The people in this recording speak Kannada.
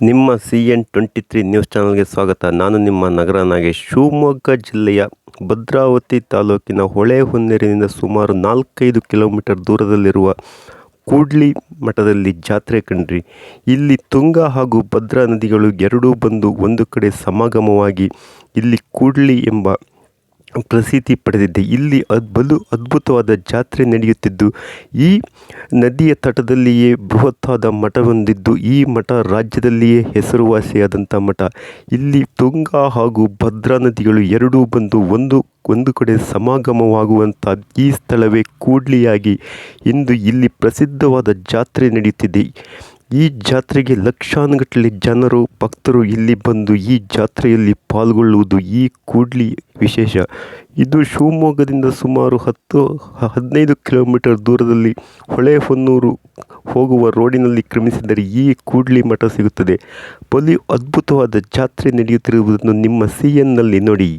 ನಿಮ್ಮ C N twenty three news ಚಾನಲ್ಗೆ ಸ್ವಾಗತ. ನಾನು ನಿಮ್ಮ ನಗರ ನಾಗೇಶ್ ಶಿವಮೊಗ್ಗ ಜಿಲ್ಲೆಯ ಭದ್ರಾವತಿ ತಾಲೂಕಿನ ಹೊಳೆಹೊನ್ನೂರಿನಿಂದ ಸುಮಾರು ನಾಲ್ಕೈದು ಕಿಲೋಮೀಟರ್ ದೂರದಲ್ಲಿರುವ ಕೂಡ್ಲಿ ಮಠದಲ್ಲಿ ಜಾತ್ರೆ ಕಂಡ್ರಿ. ಇಲ್ಲಿ ತುಂಗಾ ಹಾಗೂ ಭದ್ರಾ ನದಿಗಳು ಎರಡೂ ಬಂದು ಒಂದು ಕಡೆ ಸಮಾಗಮವಾಗಿ ಇಲ್ಲಿ ಕೂಡ್ಲಿ ಎಂಬ ಪ್ರಸಿದ್ಧಿ ಪಡೆದಿದೆ ಇಲ್ಲಿ ಬಲು ಅದ್ಭುತವಾದ ಜಾತ್ರೆ ನಡೆಯುತ್ತಿದ್ದು, ಈ ನದಿಯ ತಟದಲ್ಲಿಯೇ ಬೃಹತ್ತಾದ ಮಠವೊಂದಿದ್ದು ಈ ಮಠ ರಾಜ್ಯದಲ್ಲಿಯೇ ಹೆಸರುವಾಸಿಯಾದಂಥ ಮಠ. ಇಲ್ಲಿ ತುಂಗಾ ಹಾಗೂ ಭದ್ರಾ ನದಿಗಳು ಎರಡೂ ಬಂದು ಒಂದು ಒಂದು ಕಡೆ ಸಮಾಗಮವಾಗುವಂಥ ಈ ಸ್ಥಳವೇ ಕೂಡ್ಲಿಯಾಗಿ ಇಂದು ಇಲ್ಲಿ ಪ್ರಸಿದ್ಧವಾದ ಜಾತ್ರೆ ನಡೆಯುತ್ತಿದೆ. ಈ ಜಾತ್ರೆಗೆ ಲಕ್ಷಾನುಗಟ್ಟಲೆ ಜನರು, ಭಕ್ತರು ಇಲ್ಲಿ ಬಂದು ಈ ಜಾತ್ರೆಯಲ್ಲಿ ಪಾಲ್ಗೊಳ್ಳುವುದು ಈ ಕೂಡ್ಲಿ ವಿಶೇಷ. ಇದು ಶಿವಮೊಗ್ಗದಿಂದ ಸುಮಾರು ಹತ್ತು, ಹದಿನೈದು ಕಿಲೋಮೀಟರ್ ದೂರದಲ್ಲಿ ಹೊಳೆಹೊನ್ನೂರು ಹೋಗುವ ರೋಡಿನಲ್ಲಿ ಕ್ರಮಿಸಿದರೆ ಈ ಕೂಡ್ಲಿ ಮಠ ಸಿಗುತ್ತದೆ. ಬಲಿ ಅದ್ಭುತವಾದ ಜಾತ್ರೆ ನಡೆಯುತ್ತಿರುವುದನ್ನು ನಿಮ್ಮ ಸಿ ಎನ್ನಲ್ಲಿ ನೋಡಿ.